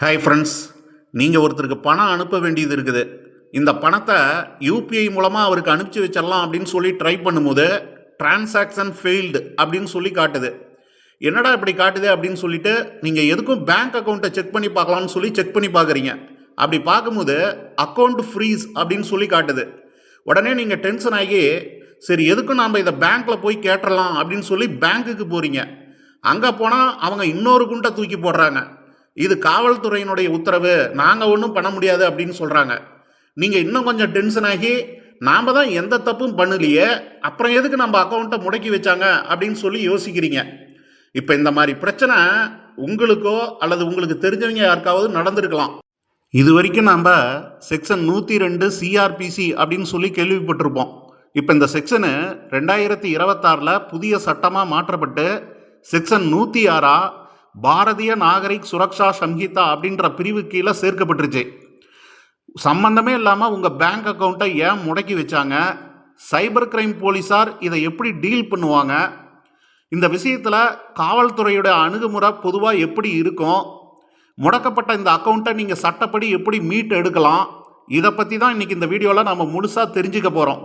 Hi friends நீங்கள் ஒருத்தருக்கு பணம் அனுப்ப வேண்டியது இருக்குது. இந்த பணத்தை யூபிஐ மூலமாக அவருக்கு அனுப்பிச்சி வச்சிடலாம் அப்படின்னு சொல்லி ட்ரை பண்ணும்போது டிரான்சாக்ஷன் ஃபெயில்டு அப்படின்னு சொல்லி காட்டுது. என்னடா இப்படி காட்டுது அப்படின்னு சொல்லிட்டு நீங்கள் எதுக்கும் பேங்க் அக்கௌண்ட்டை செக் பண்ணி பார்க்கலாம்னு சொல்லி செக் பண்ணி பார்க்குறீங்க. அப்படி பார்க்கும்போது அக்கௌண்ட் ஃப்ரீஸ் அப்படின்னு சொல்லி காட்டுது. உடனே நீங்கள் டென்ஷன் ஆகி சரி எதுக்கும் நாம் இதை பேங்க்கில் போய் கேட்டுறலாம் அப்படின்னு சொல்லி பேங்க்குக்கு போகிறீங்க அங்கே போனால் அவங்க இன்னொரு குண்டை தூக்கி போடுறாங்க. இது காவல்துறையினுடைய உத்தரவு. நாங்கள் ஒன்றும் பண்ண முடியாது அப்படின்னு சொல்கிறாங்க நீங்கள் இன்னும் கொஞ்சம் டென்ஷன் ஆகி நாம் தான் எந்த தப்பும் பண்ணலையே அப்புறம் எதுக்கு நம்ம அக்கௌண்ட்டை முடக்கி வச்சாங்க அப்படின்னு சொல்லி யோசிக்கிறீங்க. இப்போ இந்த மாதிரி பிரச்சனை உங்களுக்கோ அல்லது உங்களுக்கு தெரிஞ்சவங்க யாருக்காவது நடந்திருக்கலாம். இது வரைக்கும் நாம் செக்ஷன் நூற்றி ரெண்டு சிஆர்பிசி அப்படின்னு சொல்லி கேள்விப்பட்டிருப்போம். இப்போ இந்த செக்ஷனு ரெண்டாயிரத்தி இருபத்தாறில் புதிய சட்டமாக மாற்றப்பட்டு செக்ஷன் நூற்றி ஆறா பாரதிய நாகரிக் சுரக்ஷா சம்ஹிதா அப்படின்ற பிரிவு கீழே சேர்க்கப்பட்டுருச்சு. சம்பந்தமே இல்லாமல் உங்கள் பேங்க் அக்கௌண்ட்டை ஏன் முடக்கி வச்சாங்க? சைபர் கிரைம் போலீஸார் இதை எப்படி டீல் பண்ணுவாங்க? இந்த விஷயத்தில் காவல்துறையோட அணுகுமுறை பொதுவாக எப்படி இருக்கும்? முடக்கப்பட்ட இந்த அக்கௌண்ட்டை நீங்கள் சட்டப்படி எப்படி மீட் எடுக்கலாம் இதை பற்றி தான் இன்றைக்கி இந்த வீடியோவில் நம்ம முழுசாக தெரிஞ்சுக்க போகிறோம்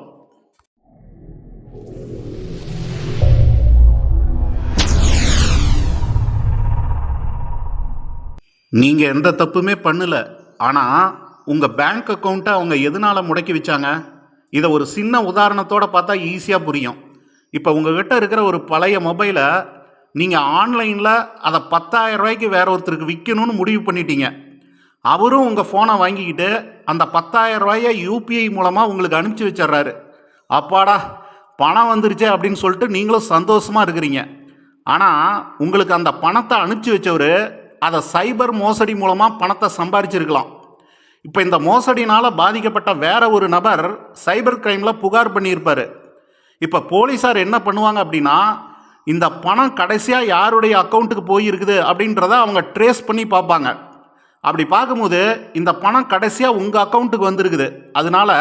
நீங்கள் எந்த தப்புமே பண்ணல. ஆனால் உங்கள் பேங்க் அக்கௌண்ட்டை அவங்க எதனால் முடக்கி வச்சாங்க? இதை ஒரு சின்ன உதாரணத்தோட பார்த்தா ஈஸியாக புரியும். இப்போ உங்ககிட்ட இருக்கிற ஒரு பழைய மொபைலை நீங்கள் ஆன்லைனில் அதை பத்தாயிரம் ரூபாய்க்கு வேற ஒருத்தருக்கு விற்கணும்னு முடிவு பண்ணிட்டீங்க. அவரும் உங்கள் ஃபோனை வாங்கிக்கிட்டு அந்த பத்தாயிரம் ரூபாயை யூபிஐ மூலமாக உங்களுக்கு அனுப்பிச்சி வச்சிடுறாரு. அப்பாடா பணம் வந்துருச்சே அப்படின்னு சொல்லிட்டு நீங்களும் சந்தோஷமாக இருக்கிறீங்க. ஆனால் உங்களுக்கு அந்த பணத்தை அனுப்பிச்சி வச்சவர் அதை சைபர் மோசடி மூலமாக பணத்தை சம்பாரிச்சிருக்கலாம். இப்போ இந்த மோசடினால் பாதிக்கப்பட்ட வேற ஒரு நபர் சைபர் கிரைமில் புகார் பண்ணியிருப்பார். இப்போ போலீஸார் என்ன பண்ணுவாங்க அப்படின்னா இந்த பணம் கடைசியாக யாருடைய அக்கௌண்ட்டுக்கு போயிருக்குது அப்படின்றத அவங்க ட்ரேஸ் பண்ணி பார்ப்பாங்க. அப்படி பார்க்கும்போது இந்த பணம் கடைசியாக உங்கள் அக்கௌண்ட்டுக்கு வந்திருக்குது. அதனால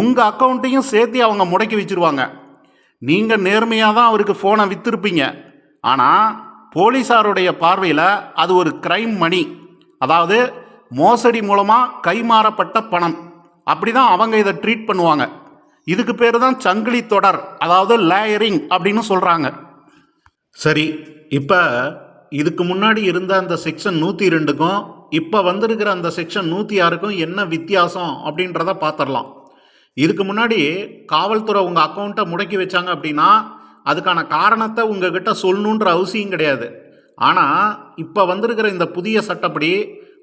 உங்கள் அக்கௌண்ட்டையும் சேர்த்து அவங்க முடக்கி வச்சிருவாங்க. நீங்கள் நேர்மையாக தான் அவருக்கு ஃபோனை விற்றுருப்பீங்க ஆனால் போலீஸாருடைய பார்வையில் அது ஒரு கிரைம் மணி. அதாவது மோசடி மூலமாக கைமாறப்பட்ட பணம். அப்படி தான் அவங்க இதை ட்ரீட் பண்ணுவாங்க. இதுக்கு பேர் தான் சங்கிலி தொடர் அதாவது லேயரிங் அப்படின்னு சொல்கிறாங்க சரி இப்போ இதுக்கு முன்னாடி இருந்த அந்த செக்ஷன் நூற்றி ரெண்டுக்கும் இப்போ வந்திருக்கிற அந்த செக்ஷன் நூற்றி ஆறுக்கும் என்ன வித்தியாசம் அப்படின்றத பார்த்துடலாம் இதுக்கு முன்னாடி காவல்துறை உங்கள் அக்கௌண்ட்டை முடக்கி வச்சாங்க அப்படின்னா அதுக்கான காரணத்தை உங்ககிட்ட சொல்லணுன்ற அவசியம் கிடையாது. ஆனால் இப்போ வந்திருக்கிற இந்த புதிய சட்டப்படி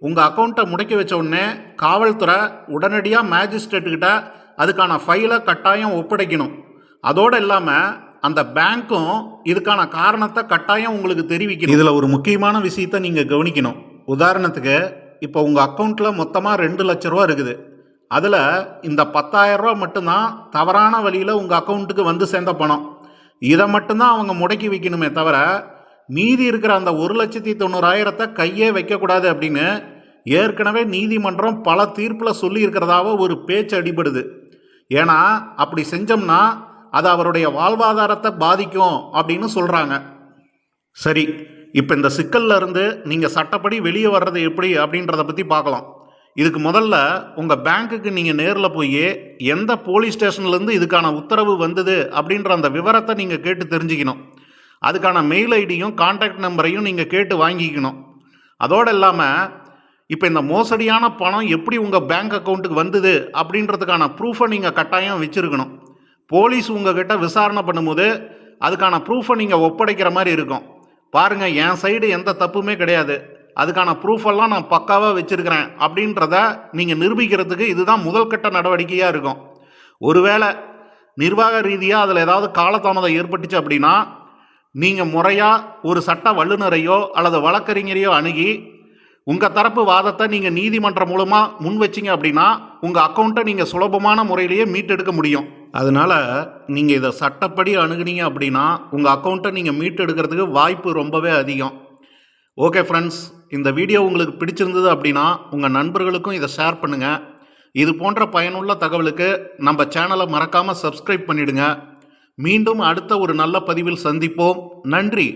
உங்கள் அக்கௌண்ட்டை முடக்கி வச்ச உடனே காவல்துறை உடனடியாக மேஜிஸ்ட்ரேட்டுக்கிட்ட அதுக்கான ஃபைலை கட்டாயம் ஒப்படைக்கணும். அதோடு இல்லாமல் அந்த பேங்க்கும் இதுக்கான காரணத்தை கட்டாயம் உங்களுக்கு தெரிவிக்கணும். இதில் ஒரு முக்கியமான விஷயத்தை நீங்கள் கவனிக்கணும். உதாரணத்துக்கு இப்போ உங்கள் அக்கௌண்ட்டில் மொத்தமாக ரெண்டு லட்ச ரூபா இருக்குது. அதில் இந்த 10000 ரூபா மட்டும்தான் தவறான வழியில் உங்கள் அக்கௌண்ட்டுக்கு வந்து சேர்ந்த பணம். இதை மட்டும்தான் அவங்க முடக்கி வைக்கணுமே தவிர மீதி இருக்கிற அந்த ஒரு லட்சத்தி தொண்ணூறாயிரத்தை கையே வைக்கக்கூடாது அப்படின்னு ஏற்கனவே நீதிமன்றம் பல தீர்ப்பில் சொல்லி இருக்கிறதாவ ஒரு பேச்சு அடிபடுது. ஏன்னா அப்படி செஞ்சோம்னா அது அவருடைய வாழ்வாதாரத்தை பாதிக்கும் அப்படின்னு சொல்கிறாங்க சரி இப்போ இந்த சிக்கல்ல இருந்து நீங்கள் சட்டப்படி வெளியே வர்றது எப்படி அப்படின்றத பற்றி பார்க்கலாம். இதுக்கு முதல்ல உங்கள் பேங்க்குக்கு நீங்கள் நேரில் போய் எந்த போலீஸ் ஸ்டேஷன்லேருந்து இதுக்கான உத்தரவு வந்தது அப்படின்ற அந்த விவரத்தை நீங்கள் கேட்டு தெரிஞ்சுக்கணும். அதுக்கான மெயில் ஐடியும் கான்டாக்ட் நம்பரையும் நீங்கள் கேட்டு வாங்கிக்கணும். அதோடு இல்லாமல் இப்போ இந்த மோசடியான பணம் எப்படி உங்கள் பேங்க் அக்கௌண்ட்டுக்கு வந்தது அப்படின்றதுக்கான ப்ரூஃபை நீங்கள் கட்டாயம் வச்சுருக்கணும். போலீஸ் உங்ககிட்ட விசாரணை பண்ணும்போது அதுக்கான ப்ரூஃபை நீங்கள் ஒப்படைக்கிற மாதிரி இருக்கும். பாருங்கள் என் சைடு எந்த தப்புமே கிடையாது. அதுக்கான ப்ரூஃப் எல்லாம் நான் பக்காவாக வச்சுருக்கிறேன். அப்படின்றத நீங்கள் நிரூபிக்கிறதுக்கு இதுதான் முதல் கட்ட நடவடிக்கையாக இருக்கும். ஒருவேளை நிர்வாக ரீதியாக அதில் ஏதாவது காலதாமதம் ஏற்பட்டுச்சு அப்படின்னா நீங்கள் முறையாக ஒரு சட்ட வல்லுநரையோ அல்லது வழக்கறிஞரையோ அணுகி உங்கள் தரப்பு வாதத்தை நீங்கள் நீதிமன்றம் மூலமாக முன் வச்சிங்க அப்படின்னா உங்கள் அக்கௌண்ட்டை நீங்கள் சுலபமான முறையிலேயே மீட்டெடுக்க முடியும். அதனால் நீங்கள் இதை சட்டப்படி அணுகுனீங்க அப்படின்னா உங்கள் அக்கௌண்ட்டை நீங்கள் மீட்டெடுக்கிறதுக்கு வாய்ப்பு ரொம்பவே அதிகம். ஓகே ஃப்ரெண்ட்ஸ் இந்த வீடியோ உங்களுக்கு பிடிச்சிருந்தது அப்படின்னா உங்கள் நண்பர்களுக்கும் இதை ஷேர் பண்ணுங்கள் இது போன்ற பயனுள்ள தகவலுக்கு நம்ம சேனலை மறக்காமல் சப்ஸ்கிரைப் பண்ணிவிடுங்க மீண்டும் அடுத்த ஒரு நல்ல பதிவில் சந்திப்போம். நன்றி.